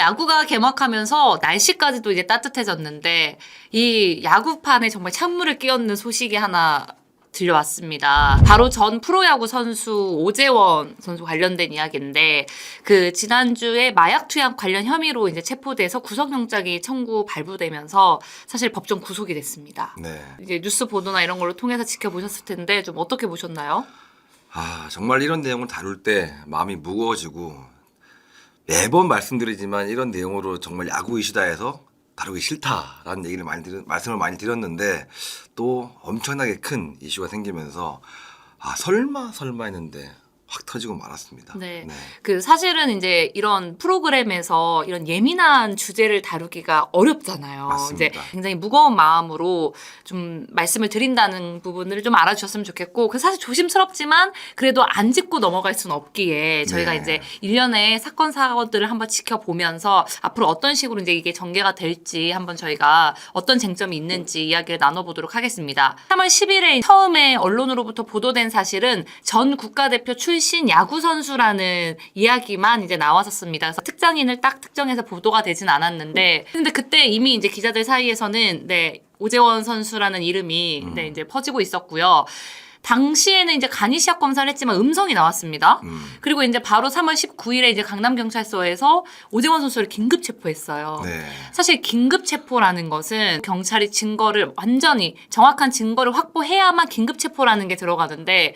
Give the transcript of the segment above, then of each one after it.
야구가 개막하면서 날씨까지도 이제 따뜻해졌는데 이 야구판에 정말 찬물을 끼얹는 소식이 하나 들려왔습니다. 바로 전 프로야구 선수 오재원 선수 관련된 이야기인데 그 지난주에 마약 투약 관련 혐의로 이제 체포돼서 구속영장이 청구 발부되면서 사실 법정 구속이 됐습니다. 네. 이제 뉴스 보도나 이런 걸로 통해서 지켜보셨을 텐데 좀 어떻게 보셨나요? 아, 정말 이런 내용을 다룰 때 마음이 무거워지고 매번 말씀드리지만 이런 내용으로 정말 야구 이슈다 해서 다루기 싫다라는 얘기를 많이 드렸, 말씀을 많이 드렸는데 또 엄청나게 큰 이슈가 생기면서 아, 설마 설마 했는데 확 터지고 말았습니다. 네. 그 사실은 이제 이런 프로그램에서 이런 예민한 주제를 다루기가 어렵잖아요. 맞습니다. 이제 굉장히 무거운 마음으로 좀 말씀을 드린다는 부분을 좀 알아주셨으면 좋겠고, 그 사실 조심스럽지만 그래도 안 짚고 넘어갈 수는 없기에 저희가 네. 이제 일련의 사건 사고들을 한번 지켜보면서 앞으로 어떤 식으로 이제 이게 전개가 될지 한번 저희가 어떤 쟁점이 있는지 이야기를 나눠보도록 하겠습니다. 3월 10일에 처음에 언론으로부터 보도된 사실은 전 국가대표 출신 야구 선수라는 이야기만 이제 나왔었습니다. 그래서 특정인을 딱 특정해서 보도가 되진 않았는데, 근데 그때 이미 이제 기자들 사이에서는 네 오재원 선수라는 이름이 네 이제 퍼지고 있었고요. 당시에는 이제 간이 시약 검사를 했지만 음성이 나왔습니다. 음. 그리고 이제 바로 3월 19일에 이제 강남 경찰서에서 오재원 선수를 긴급 체포했어요. 네. 사실 긴급 체포라는 것은 경찰이 증거를 완전히 정확한 증거를 확보해야만 긴급 체포라는 게 들어가는데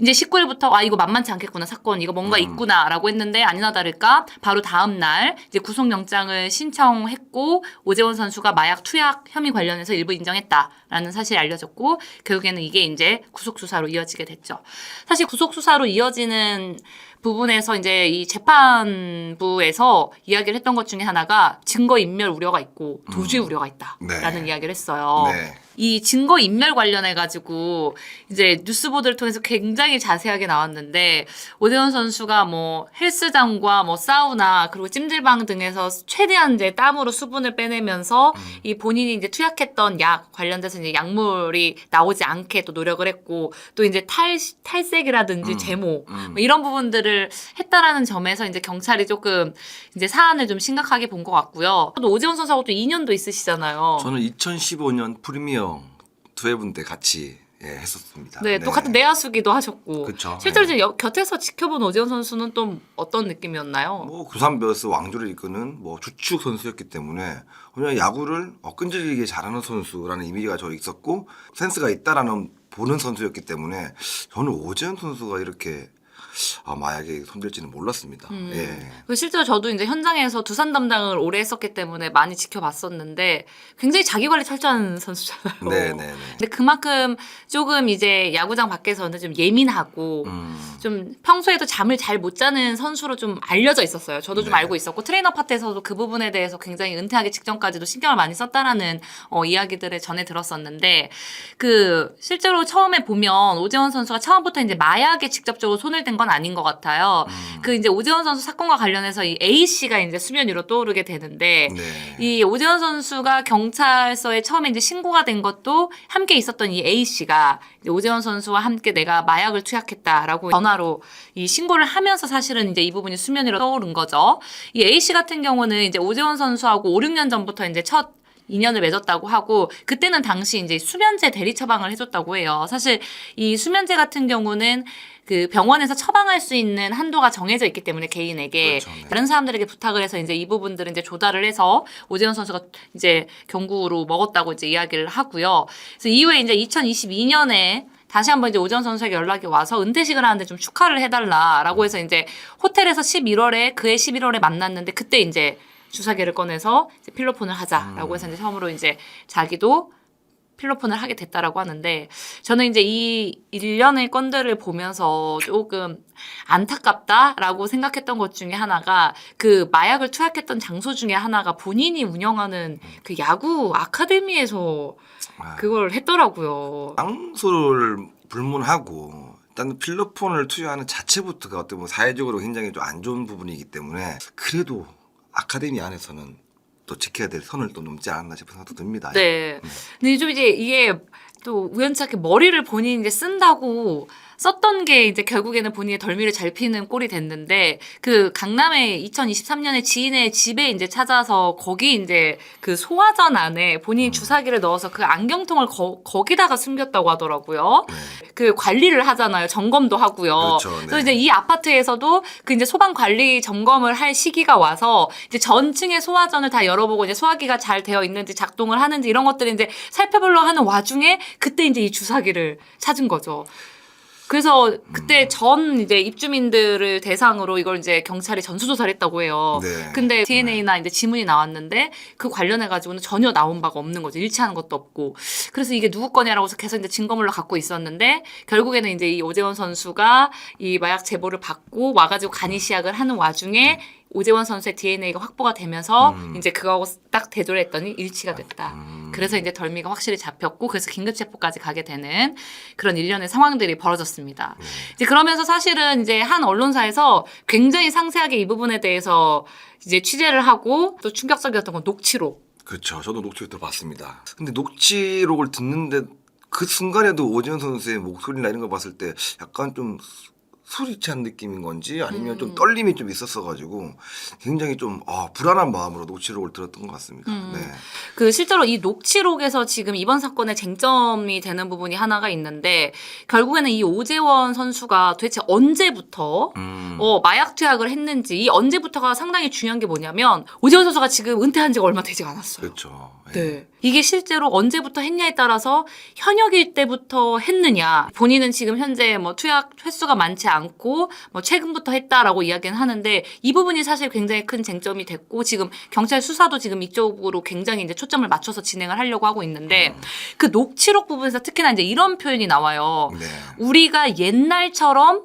이제 19일부터 아 이거 만만치 않겠구나 사건 이거 뭔가 음. 있구나라고 했는데 아니나 다를까 바로 다음 날 이제 구속영장을 신청했고 오재원 선수가 마약 투약 혐의 관련해서 일부 인정했다라는 사실이 알려졌고 결국에는 이게 이제 구속 수사로 이어지게 됐죠. 사실 구속 수사로 이어지는 부분에서 이제 이 재판부에서 이야기를 했던 것 중에 하나가 증거 인멸 우려가 있고 도주의 우려가 있다라는 네. 이야기를 했어요. 네. 이 증거 인멸 관련해 가지고 이제 뉴스 보도를 통해서 굉장히 자세하게 나왔는데 오대원 선수가 뭐 헬스장과 뭐 사우나 그리고 찜질방 등에서 최대한 이제 땀으로 수분을 빼내면서 음. 이 본인이 이제 투약했던 약 관련돼서 이제 약물이 나오지 않게 또 노력을 했고 또 이제 탈 탈색이라든지 음. 제모 음. 뭐 이런 부분들을 했다라는 점에서 이제 경찰이 조금 이제 사안을 좀 심각하게 본 것 같고요. 또 오재원 선수하고 또 2년도 있으시잖아요. 저는 2015년 프리미어 두해분 때 같이 예, 했었습니다. 네, 또 같은 내야수기도 하셨고. 그쵸. 실제로 네. 이제 여- 곁에서 지켜본 오재원 선수는 또 어떤 느낌이었나요? 뭐 구산 베어스 왕조를 이끄는 뭐 주축 선수였기 때문에 그냥 야구를 어, 끈질기게 잘하는 선수라는 이미지가 저 있었고 센스가 있다라는 보는 선수였기 때문에 저는 오재현 선수가 이렇게 아, 마약에 손댈지는 몰랐습니다. 음. 예. 그 실제로 저도 이제 현장에서 두산 담당을 오래 했었기 때문에 많이 지켜봤었는데 굉장히 자기 관리 철저한 선수잖아요. 네, 네, 네. 근데 그만큼 조금 이제 야구장 밖에서는 좀 예민하고 음. 좀 평소에도 잠을 잘 못 자는 선수로 좀 알려져 있었어요. 저도 좀 네. 알고 있었고 트레이너 파트에서도 그 부분에 대해서 굉장히 은퇴하기 직전까지도 신경을 많이 썼다라는 어, 이야기들을 전해 들었었는데 그 실제로 처음에 보면 오재원 선수가 처음부터 이제 마약에 직접적으로 손을 댄건 아닌 것 같아요. 음. 그 이제 오재원 선수 사건과 관련해서 이 A 씨가 이제 수면 위로 떠오르게 되는데 네. 이 오재원 선수가 경찰서에 처음에 이제 신고가 된 것도 함께 있었던 이 A 씨가 오재원 선수와 함께 내가 마약을 투약했다라고 전화로 이 신고를 하면서 사실은 이제 이 부분이 수면 위로 떠오른 거죠. 이 A 씨 같은 경우는 이제 오재원 선수하고 5, 6년 전부터 이제 첫 인연을 맺었다고 하고 그때는 당시 이제 수면제 대리 처방을 해줬다고 해요. 사실 이 수면제 같은 경우는 그 병원에서 처방할 수 있는 한도가 정해져 있기 때문에 개인에게 그렇죠, 네. 다른 사람들에게 부탁을 해서 이제 이 부분들은 이제 조달을 해서 오재현 선수가 이제 경구로 먹었다고 이제 이야기를 하고요. 그래서 이후에 이제 2022년에 다시 한번 이제 오재현 선수에게 연락이 와서 은퇴식을 하는데 좀 축하를 해달라라고 해서 이제 호텔에서 11월에 그해 11월에 만났는데 그때 이제 주사기를 꺼내서 이제 필로폰을 하자라고 해서 이제 처음으로 이제 자기도 필로폰을 하게 됐다라고 하는데 저는 이제 이 일련의 건들을 보면서 조금 안타깝다라고 생각했던 것 중에 하나가 그 마약을 투약했던 장소 중에 하나가 본인이 운영하는 그 야구 아카데미에서 아, 그걸 했더라고요. 장소를 불문하고 일단 필로폰을 투여하는 자체부터가 어떻게 보면 사회적으로 굉장히 좀 안 좋은 부분이기 때문에 그래도 아카데미 안에서는 또 지켜야 될 선을 또 넘지 않았나 싶은 생각도 듭니다. 네. 근데 좀 이제 이게 또 우연찮게 머리를 본인이 이제 쓴다고 썼던 게 이제 결국에는 본인의 덜미를 잘 피는 꼴이 됐는데 그 강남에 2023년에 지인의 집에 이제 찾아서 거기 이제 그 소화전 안에 본인이 주사기를 넣어서 그 안경통을 거, 거기다가 숨겼다고 하더라고요. 그 관리를 하잖아요. 점검도 하고요. 그렇죠, 네. 그래서 이제 이 아파트에서도 그 이제 소방 관리 점검을 할 시기가 와서 이제 전층의 소화전을 다 열어보고 이제 소화기가 잘 되어 있는지 작동을 하는지 이런 것들을 이제 살펴보려 하는 와중에 그때 이제 이 주사기를 찾은 거죠. 그래서 그때 전 이제 입주민들을 대상으로 이걸 이제 경찰이 전수조사를 했다고 해요. 네. 근데 DNA나 이제 지문이 나왔는데 그 관련해 가지고는 전혀 나온 바가 없는 거죠. 일치하는 것도 없고. 그래서 이게 누구 거냐라고 해서 계속 이제 증거물로 갖고 있었는데 결국에는 이제 이 오재원 선수가 이 마약 제보를 받고 와가지고 간이 시약을 하는 와중에 오재원 선수의 DNA가 확보가 되면서 음. 이제 그거하고 딱 대조를 했더니 일치가 됐다. 그래서 이제 덜미가 확실히 잡혔고 그래서 긴급 체포까지 가게 되는 그런 일련의 상황들이 벌어졌습니다. 이제 그러면서 사실은 이제 한 언론사에서 굉장히 상세하게 이 부분에 대해서 이제 취재를 하고 또 충격적이었던 건 녹취록. 그렇죠. 저도 녹취록 들어봤습니다. 근데 녹취록을 듣는데 그 순간에도 오지현 선수의 목소리나 이런 걸 봤을 때 약간 좀 취한 느낌인 건지 아니면 음. 좀 떨림이 좀 있었어가지고 굉장히 좀 아, 불안한 마음으로 녹취록을 들었던 것 같습니다. 음. 네. 그 실제로 이 녹취록에서 지금 이번 사건의 쟁점이 되는 부분이 하나가 있는데 결국에는 이 오재원 선수가 도대체 언제부터 음. 어, 마약 투약을 했는지 이 언제부터가 상당히 중요한 게 뭐냐면 오재원 선수가 지금 은퇴한 지가 얼마 되지 않았어요. 그렇죠. 네. 이게 실제로 언제부터 했냐에 따라서 현역일 때부터 했느냐. 본인은 지금 현재 뭐 투약 횟수가 많지 않고 뭐 최근부터 했다라고 이야기는 하는데 이 부분이 사실 굉장히 큰 쟁점이 됐고 지금 경찰 수사도 지금 이쪽으로 굉장히 이제 초점을 맞춰서 진행을 하려고 하고 있는데 그 녹취록 부분에서 특히나 이제 이런 표현이 나와요. 네. 우리가 옛날처럼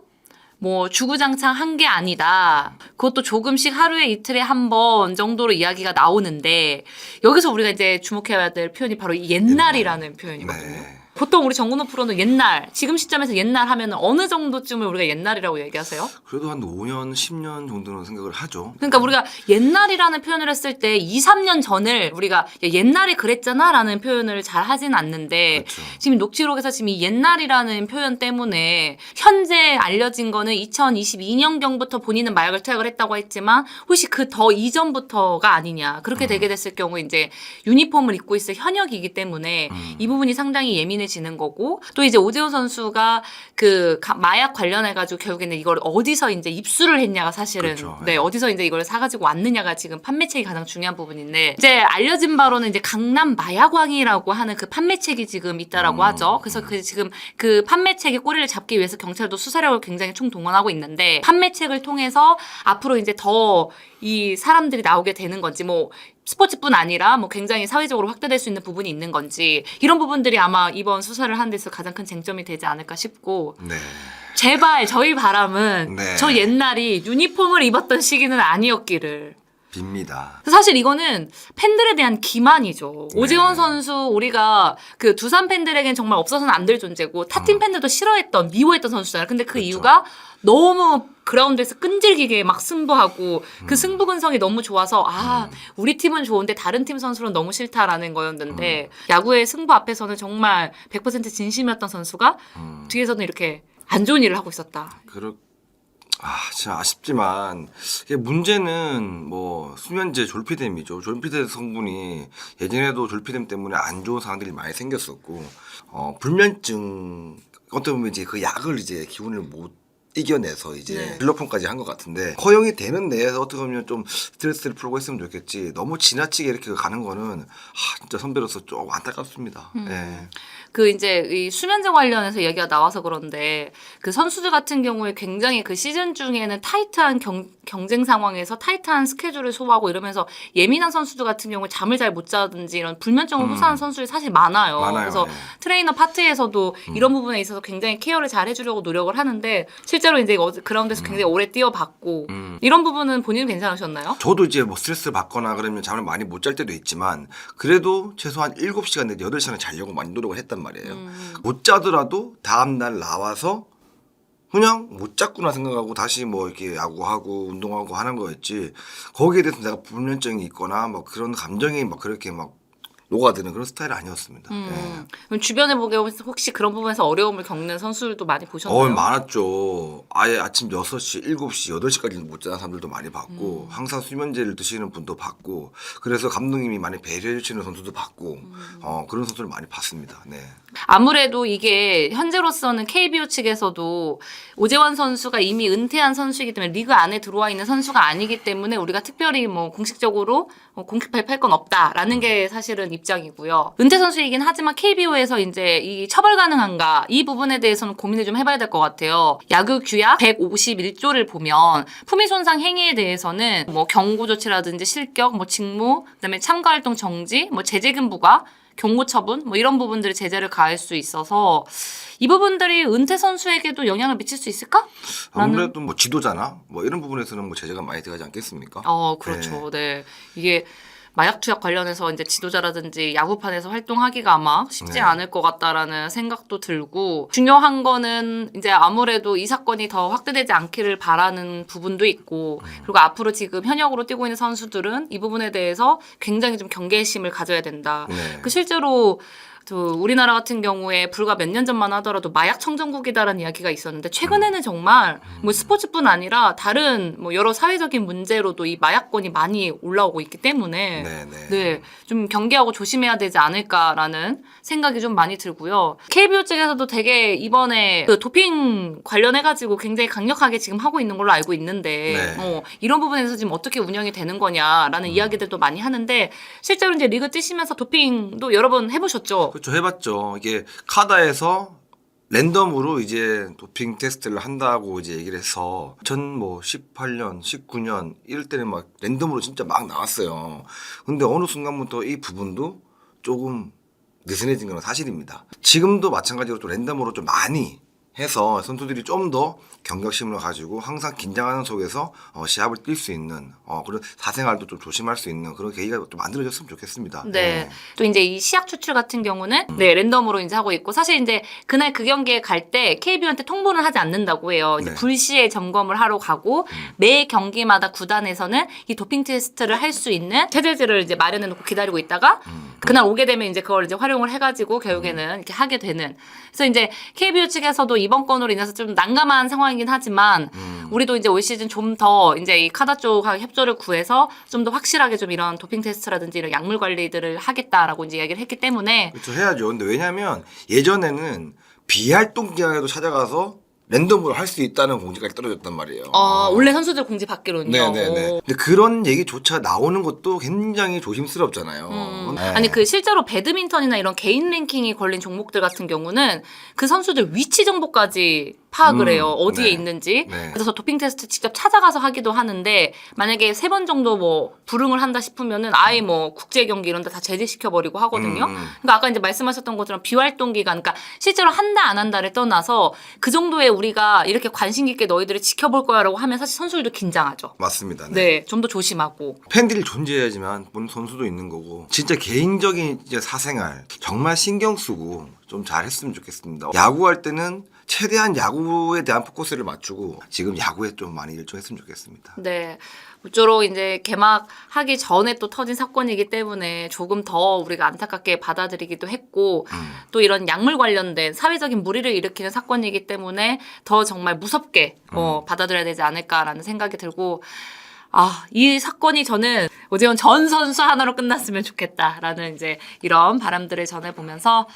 뭐 주구장창 한 게 아니다. 그것도 조금씩 하루에 이틀에 한 번 정도로 이야기가 나오는데 여기서 우리가 이제 주목해야 될 표현이 바로 이 옛날이라는 표현이거든요. 네. 보통 우리 정근호 프로는 옛날, 지금 시점에서 옛날 하면 어느 정도쯤을 우리가 옛날이라고 얘기하세요? 그래도 한 5년, 10년 정도는 생각을 하죠. 그러니까 우리가 옛날이라는 표현을 했을 때 2, 3년 전을 우리가 야, 옛날에 그랬잖아 라는 표현을 잘 하진 않는데 그렇죠. 지금 녹취록에서 지금 이 옛날이라는 표현 때문에 현재 알려진 거는 2022년 경부터 본인은 마약을 투약을 했다고 했지만 혹시 그 더 이전부터가 아니냐 그렇게 되게 됐을 경우 이제 유니폼을 입고 있을 현역이기 때문에 음. 이 부분이 상당히 예민해 지는 거고 또 이제 오재호 선수가 그 가- 마약 관련해 가지고 결국에는 이걸 어디서 이제 입수를 했냐가 사실은 그렇죠. 네 네. 어디서 이제 이걸 사가지고 왔느냐가 지금 판매책이 가장 중요한 부분인데 이제 알려진 바로는 이제 강남 마약왕이라고 하는 그 판매책이 지금 있다라고 음, 하죠. 그래서 그 지금 그 판매책의 꼬리를 잡기 위해서 경찰도 수사력을 굉장히 총동원하고 있는데 판매책을 통해서 앞으로 이제 더 이 사람들이 나오게 되는 건지 뭐 스포츠뿐 아니라 뭐 굉장히 사회적으로 확대될 수 있는 부분이 있는 건지 이런 부분들이 아마 이번 수사를 하는 데서 가장 큰 쟁점이 되지 않을까 싶고 네. 제발 저희 바람은 네. 저 옛날이 유니폼을 입었던 시기는 아니었기를. 빕니다. 사실 이거는 팬들에 대한 기만이죠. 네. 오지원 선수 우리가 그 두산 팬들에겐 정말 없어서는 안 될 존재고 타팀 팬들도 싫어했던 미워했던 선수잖아요. 근데 그 음. 그렇죠. 이유가 너무 그라운드에서 끈질기게 막 승부하고 음. 그 승부 근성이 너무 좋아서 아 우리 팀은 좋은데 다른 팀 선수는 너무 싫다라는 거였는데 음. 야구의 승부 앞에서는 정말 100% 진심이었던 선수가 음. 뒤에서는 이렇게 안 좋은 일을 하고 있었다. 그렇 아, 진짜 아쉽지만 이게 문제는 뭐 수면제 졸피뎀이죠. 졸피뎀 성분이 예전에도 졸피뎀 때문에 안 좋은 상황들이 많이 생겼었고 어, 불면증 어떻게 보면 이제 그 약을 이제 기운을 못 이겨내서 이제 네. 빌로폰까지 한 것 같은데 허용이 되는 내에서 어떻게 보면 좀 스트레스를 풀고 했으면 좋겠지 너무 지나치게 이렇게 가는 거는 아, 진짜 선배로서 좀 안타깝습니다. 예. 그 이제 이 수면제 관련해서 얘기가 나와서 그런데 그 선수들 같은 경우에 굉장히 그 시즌 중에는 타이트한 경, 경쟁 상황에서 타이트한 스케줄을 소화하고 이러면서 예민한 선수들 같은 경우에 잠을 잘 못 자든지 이런 불면증을 음. 호소하는 선수들이 사실 많아요. 많아요. 그래서 예. 트레이너 파트에서도 이런 부분에 있어서 굉장히 케어를 잘 해주려고 노력을 하는데 실제 로 이제 그라운드에서 굉장히 오래 뛰어봤고 음. 이런 부분은 본인은 괜찮으셨나요? 저도 이제 뭐 스트레스 받거나 그러면 잠을 많이 못 잘 때도 있지만 그래도 최소한 7시간 내지 8시간은 자려고 많이 노력을 했단 말이에요. 음. 못 자더라도 다음 날 나와서 그냥 못 잤구나 생각하고 다시 뭐 이렇게 야구하고 운동하고 하는 거였지 거기에 대해서 내가 불면증이 있거나 뭐 그런 감정이 막 그렇게 막 녹아드는 그런 스타일이 아니었습니다. 예. 음. 그럼 주변에 보게 혹시 그런 부분에서 어려움을 겪는 선수들도 많이 보셨나요? 어, 많았죠. 아예 아침 6시, 7시, 8시까지 못 자는 사람들도 많이 봤고, 항상 수면제를 드시는 분도 봤고, 그래서 감독님이 많이 배려해 주시는 선수도 봤고, 어, 그런 선수를 많이 봤습니다. 네. 아무래도 이게 현재로서는 KBO 측에서도 오재원 선수가 이미 은퇴한 선수이기 때문에 리그 안에 들어와 있는 선수가 아니기 때문에 우리가 특별히 뭐 공식적으로 뭐 공식 발표할 건 없다라는 게 사실은 입 장이고요. 은퇴 선수이긴 하지만 KBO에서 이제 이 처벌 가능한가 이 부분에 대해서는 고민을 좀 해봐야 될 것 같아요. 야구 규약 151조를 보면 품위 손상 행위에 대해서는 뭐 경고 조치라든지 실격, 뭐 직무, 그다음에 참가 활동 정지, 뭐 제재금 부과 경고 처분 뭐 이런 부분들이 제재를 가할 수 있어서 이 부분들이 은퇴 선수에게도 영향을 미칠 수 있을까? 아무래도 뭐 지도자나 뭐 이런 부분에서는 뭐 제재가 많이 들어가지 않겠습니까? 어 그렇죠. 네. 이게 마약 투약 관련해서 이제 지도자라든지 야구판에서 활동하기가 아마 쉽지 네. 않을 것 같다라는 생각도 들고 중요한 거는 이제 아무래도 이 사건이 더 확대되지 않기를 바라는 부분도 있고 음. 그리고 앞으로 지금 현역으로 뛰고 있는 선수들은 이 부분에 대해서 굉장히 좀 경계심을 가져야 된다. 네. 그 실제로 저 우리나라 같은 경우에 불과 몇 년 전만 하더라도 마약 청정국이다라는 이야기가 있었는데 최근에는 정말 뭐 스포츠뿐 아니라 다른 뭐 여러 사회적인 문제로도 이 마약권이 많이 올라오고 있기 때문에 네, 네. 네, 좀 경계하고 조심해야 되지 않을까라는 생각이 좀 많이 들고요. KBO 측에서도 되게 이번에 그 도핑 관련해가지고 굉장히 강력하게 지금 하고 있는 걸로 알고 있는데, 네. 어, 이런 부분에서 지금 어떻게 운영이 되는 거냐라는 이야기들도 많이 하는데, 실제로 이제 리그 뛰시면서 도핑도 여러 번 해보셨죠? 그렇죠. 해봤죠. 이게 카다에서 랜덤으로 이제 도핑 테스트를 한다고 이제 얘기를 해서 2018년, 19년 이럴 때는 막 랜덤으로 진짜 막 나왔어요. 근데 어느 순간부터 이 부분도 조금 느슨해진 건 사실입니다. 지금도 마찬가지로 좀 랜덤으로 좀 많이 해서 선수들이 좀 더 경각심을 가지고 항상 긴장하는 속에서 어, 시합을 뛸 수 있는 어, 그런 사생활도 좀 조심할 수 있는 그런 계기가 좀 만들어졌으면 좋겠습니다. 네. 또 이제 이 시약 추출 같은 경우는 네, 랜덤으로 이제 하고 있고 사실 이제 그날 그 경기에 갈 때 KBO한테 통보는 하지 않는다고 해요. 이제 네. 불시에 점검을 하러 가고 매 경기마다 구단에서는 이 도핑 테스트를 할 수 있는 체제들을 이제 마련해 놓고 기다리고 있다가 그날 오게 되면 이제 그걸 이제 활용을 해 가지고 결국에는 이렇게 하게 되는. 그래서 이제 KBO 측에서도 이번 건으로 인해서 좀 난감한 상황이긴 하지만 우리도 이제 올 시즌 좀 더 이제 이 카다 쪽하고 협조를 구해서 좀 더 확실하게 좀 이런 도핑 테스트라든지 이런 약물 관리들을 하겠다라고 이제 이야기를 했기 때문에 그렇죠 해야죠. 근데 왜냐하면 예전에는 비활동 기간에도 찾아가서 랜덤으로 할 수 있다는 공지까지 떨어졌단 말이에요. 어, 원래 선수들 공지 받기로는요. 네네네. 어. 근데 그런 얘기조차 나오는 것도 굉장히 조심스럽잖아요. 음. 네. 아니 그 실제로 배드민턴이나 이런 개인 랭킹이 걸린 종목들 같은 경우는 그 선수들 위치 정보까지 파악을 음, 해요. 어디에 네. 있는지. 네. 그래서 도핑 테스트 직접 찾아가서 하기도 하는데 만약에 세 번 정도 뭐 불응을 한다 싶으면은 아예 뭐 국제 경기 이런 데 다 제재시켜 버리고 하거든요. 음, 음. 그러니까 아까 이제 말씀하셨던 것처럼 비활동 기간 그러니까 실제로 한다 안 한다를 떠나서 그 정도에 우리가 이렇게 관심 깊게 너희들을 지켜볼 거야라고 하면 사실 선수들도 긴장하죠. 맞습니다. 네. 네, 좀 더 조심하고. 팬들이 존재해야지만 본 선수도 있는 거고 진짜 개인적인 이제 사생활 정말 신경 쓰고 좀 잘했으면 좋겠습니다. 야구할 때는 최대한 야구에 대한 포커스를 맞추고 지금 야구에 좀 많이 일조했으면 좋겠습니다. 네. 모쪼록 이제 개막하기 전에 또 터진 사건이기 때문에 조금 더 우리가 안타깝게 받아들이기도 했고 음. 또 이런 약물 관련된 사회적인 무리를 일으키는 사건이기 때문에 더 정말 무섭게 어, 음. 받아들여야 되지 않을까라는 생각이 들고 아, 이 사건이 저는 오재원 전 선수 하나로 끝났으면 좋겠다라는 이제 이런 바람들을 전해보면서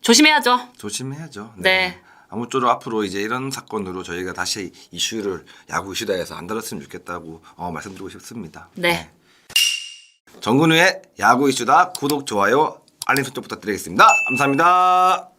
조심해야죠. 조심해야죠. 네. 아무쪼록 앞으로 이제 이런 사건으로 저희가 다시 이슈를 야구 이슈다에서 안 다뤘으면 좋겠다고 어, 말씀드리고 싶습니다. 네. 정근우의 야구 이슈다 구독 좋아요 알림 설정 부탁드리겠습니다. 감사합니다.